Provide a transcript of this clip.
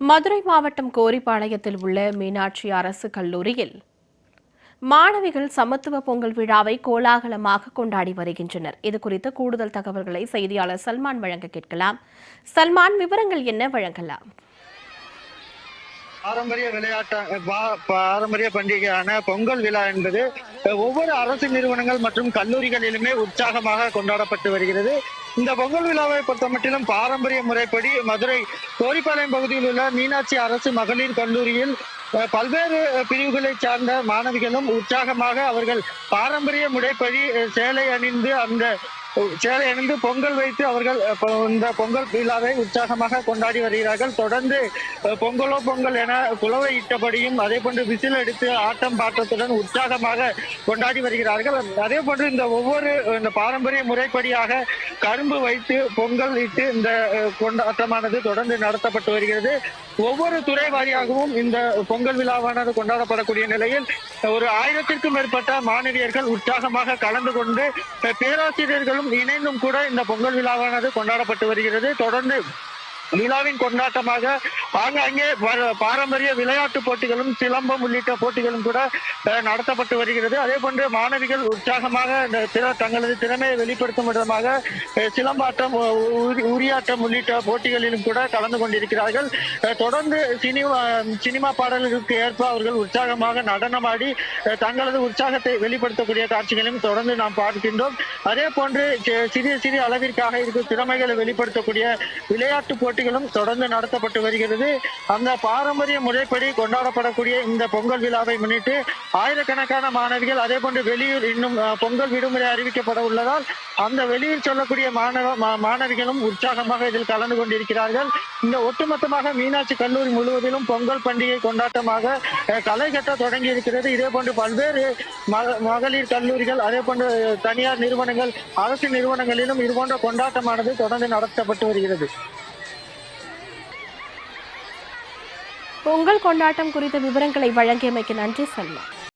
மதுரை மாவட்டம் கோரிப்பாளையத்தில் உள்ள மீனாட்சி அரசு கல்லூரியில் மாணவிகள் சமத்துவ பொங்கல் விழாவை கோலாகலமாக கொண்டாடி வருகின்றனர். இது குறித்து கூடுதல் தகவல்களை செய்தியாளர் சல்மான் வழங்க கேட்கலாம். சல்மான் விவரங்கள் என்ன? வழங்கலாம். பாரம்பரிய விளையாட்டு பாரம்பரிய பண்டிகையான பொங்கல் விழா என்பது ஒவ்வொரு அரசு நிறுவனங்கள் மற்றும் கல்லூரிகளிலுமே உற்சாகமாக கொண்டாடப்பட்டு வருகிறது. இந்த பொங்கல் விழாவை பொறுத்தமட்டிலும் பாரம்பரிய முறைப்படி மதுரை கோரிப்பாளையம் பகுதியில் உள்ள மீனாட்சி அரசு மகளிர் கல்லூரியில் பல்வேறு பிரிவுகளை பிரிவுகளைச் சார்ந்த மாணவிகளும் உற்சாகமாக அவர்கள் பாரம்பரிய முறைப்படி சேலை அணிந்து அந்த சேலை அணிந்து பொங்கல் வைத்து அவர்கள் இந்த பொங்கல் விழாவை உற்சாகமாக கொண்டாடி வருகிறார்கள். தொடர்ந்து பொங்கலோ பொங்கல் என குலவை இட்டபடியும் அதே போன்று விசில் எடுத்து ஆட்டம் பாட்டத்துடன் உற்சாகமாக கொண்டாடி வருகிறார்கள். அதே போன்று இந்த ஒவ்வொரு இந்த பாரம்பரிய முறைப்படியாக கரும்பு வைத்து பொங்கல் இட்டு இந்த கொண்டாட்டமானது தொடர்ந்து நடத்தப்பட்டு வருகிறது. ஒவ்வொரு துறை வாரியாகவும் இந்த பொங்கல் விழாவானது கொண்டாடப்படக்கூடிய நிலையில் ஒரு ஆயிரத்திற்கும் மேற்பட்ட மாணவியர்கள் உற்சாகமாக கலந்து கொண்டு பேராசிரியர்களும் இணைந்தும் கூட இந்த பொங்கல் விழாவானது கொண்டாடப்பட்டு வருகிறது. தொடர்ந்து விழாவின் கொண்டாட்டமாக ஆங்காங்கே பாரம்பரிய விளையாட்டு போட்டிகளும் சிலம்பம் உள்ளிட்ட போட்டிகளும் கூட நடத்தப்பட்டு வருகிறது. அதே போன்று மாணவிகள் உற்சாகமாக தங்களது திறமையை வெளிப்படுத்தும் விதமாக சிலம்பாட்டம் உரியாட்டம் உள்ளிட்ட போட்டிகளிலும் கூட கலந்து கொண்டிருக்கிறார்கள். தொடர்ந்து சினிமா சினிமா பாடல்களுக்கு ஏற்ப அவர்கள் உற்சாகமாக நடனமாடி தங்களது உற்சாகத்தை வெளிப்படுத்தக்கூடிய காட்சிகளையும் தொடர்ந்து நாம் பார்க்கின்றோம். அதே போன்று சிறிய சிறிய அளவிற்காக இருக்கும் திறமைகளை வெளிப்படுத்தக்கூடிய விளையாட்டு போட்டிகளும் தொடர்ந்து நடத்தப்பட்டு வருகிறது. அந்த பாரம்பரிய முறைப்படி கொண்டாடப்படக்கூடிய இந்த பொங்கல் விழாவை முன்னிட்டு ஆயிரக்கணக்கான மாணவிகள் அதே போன்று வெளியூர் இன்னும் பொங்கல் விடுமுறை அறிவிக்கப்பட உள்ளதால் அந்த வெளியூர் சொல்லக்கூடிய மாணவ மாணவிகளும் உற்சாகமாக இதில் கலந்து கொண்டிருக்கிறார்கள். இந்த ஒட்டுமொத்தமாக மீனாட்சி கல்லூரி முழுவதிலும் பொங்கல் பண்டிகை கொண்டாட்டமாக கலை களை கட்ட தொடங்கி இருக்கிறது. இதே போன்று பல்வேறு மகளிர் கல்லூரிகள் அதே போன்று தனியார் நிறுவனங்கள் அரசு நிறுவனங்களிலும் இதுபோன்ற கொண்டாட்டமானது தொடர்ந்து நடத்தப்பட்டு வருகிறது. பொங்கல் கொண்டாட்டம் குறித்த விவரங்களை வழங்கியமைக்கு நன்றி சல்மான்